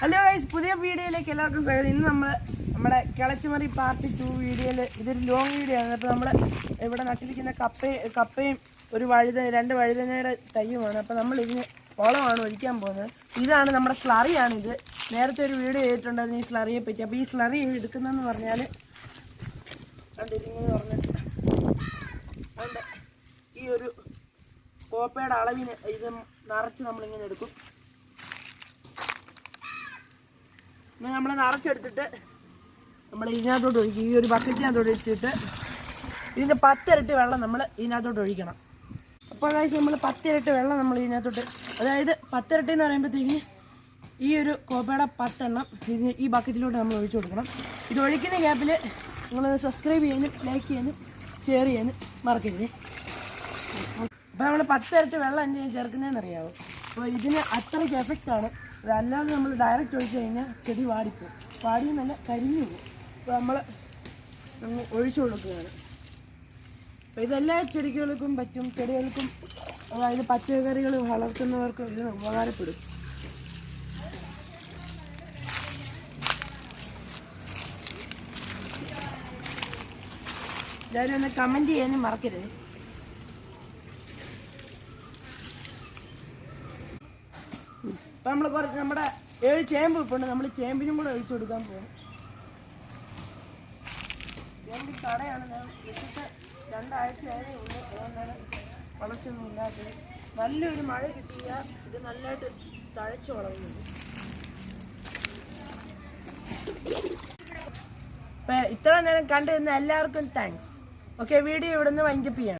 Hello guys പുതിയ വീഡിയോയിലേക്ക് എല്ലാവർക്കും സ്വാഗതം. ഇന്ന് നമ്മൾ നമ്മുടെ കിളച്ചുമറി പാർട്ടി ടു വീഡിയോയിൽ ഇതൊരു ലോങ് വീഡിയോ ആണ്. അപ്പോൾ നമ്മൾ ഇവിടെ നട്ടിരിക്കുന്ന കപ്പയും കപ്പയും ഒരു വഴുത രണ്ട് വഴുതനയുടെ തയ്യുമാണ് അപ്പോൾ നമ്മൾ ഇതിന് വളമാണ് ഒഴിക്കാൻ പോകുന്നത്. ഇതാണ് നമ്മുടെ സ്ലറിയാണിത് നേരത്തെ ഒരു വീഡിയോ ചെയ്തിട്ടുണ്ടായിരുന്നു ഈ സ്ലറിയെ പറ്റി. അപ്പോൾ ഈ സ്ലറി എടുക്കുന്നതെന്ന് പറഞ്ഞാൽ കണ്ടിരിക്കുന്നത് പറഞ്ഞിട്ട് ഈ ഒരു കോപ്പയുടെ അളവിന് ഇത് നിറച്ച് നമ്മളിങ്ങനെ എടുക്കും. നമ്മൾ നിറച്ചെടുത്തിട്ട് നമ്മൾ ഇതിനകത്തോട്ട് ഒഴിക്കും ഈ ഒരു ബക്കറ്റിനകത്തോട്ട് ഒഴിച്ചിട്ട് ഇതിന്റെ പത്തിരട്ടി വെള്ളം നമ്മൾ ഇതിനകത്തോട്ട് ഒഴിക്കണം. അപ്പോൾ കഴിച്ച് നമ്മൾ പത്തിരട്ടി വെള്ളം നമ്മൾ ഇതിനകത്തോട്ട് അതായത് പത്തിരട്ടി എന്ന് പറയുമ്പോഴത്തേക്കിന് ഈ ഒരു കോപ്പയുടെ പത്തെണ്ണം ഇതിന് ഈ ബക്കറ്റിലോട്ട് നമ്മൾ ഒഴിച്ചു കൊടുക്കണം. ഇത് ഒഴിക്കുന്ന ഗ്യാപ്പിൽ നിങ്ങൾ സബ്സ്ക്രൈബ് ചെയ്യാനും ലൈക്ക് ചെയ്യാനും ഷെയർ ചെയ്യാനും മറക്കരുത്. അപ്പോൾ നമ്മൾ പത്തിരട്ടി വെള്ളം എന്ത് ചെയ്യാൻ ചേർക്കുന്നതെന്ന് അറിയാമോ അപ്പോൾ ഇതിന് അത്രയ്ക്ക് ആണ്. അതല്ലാതെ നമ്മൾ ഡയറക്റ്റ് ഒഴിച്ച് കഴിഞ്ഞാൽ ചെടി വാടിപ്പോ വാടി നല്ല കരിഞ്ഞു പോകും. അപ്പോൾ നമ്മൾ നമ്മൾ ഒഴിച്ചു കൊടുക്കുകയാണ്. അപ്പോൾ ഇതെല്ലാ ചെടികൾക്കും പറ്റും. ചെടികൾക്കും അതായത് പച്ചക്കറികൾ വളർത്തുന്നവർക്കും ഇത് ഉപകാരപ്പെടും. എല്ലാവരും ഒന്ന് കമന്റ് ചെയ്യാനും മറക്കരുത്. ഇപ്പം നമ്മൾ കുറച്ച് നമ്മുടെ ഏഴ് ചേമ്പ് ഇപ്പുണ്ട്. നമ്മൾ ചേമ്പിനും കൂടെ ഒഴിച്ചു കൊടുക്കാൻ പോകും ചേമ്പ് കടയാണ്. ഞാൻ ഇട്ടിട്ട് രണ്ടാഴ്ച ആയതേ ഉള്ളൂ. അതുകൊണ്ടാണ് വളർച്ചയൊന്നും ഇല്ലാത്തത്. നല്ലൊരു മഴ കിട്ടിയാൽ ഇത് നല്ലതായിട്ട് തഴച്ചു വളരുന്നുണ്ട്. ഇപ്പം ഇത്ര നേരം കണ്ടു എല്ലാവർക്കും താങ്ക്സ് ഓക്കെ വീഡിയോ ഇവിടുന്ന് വൈൻഡപ്പ് ചെയ്യണം.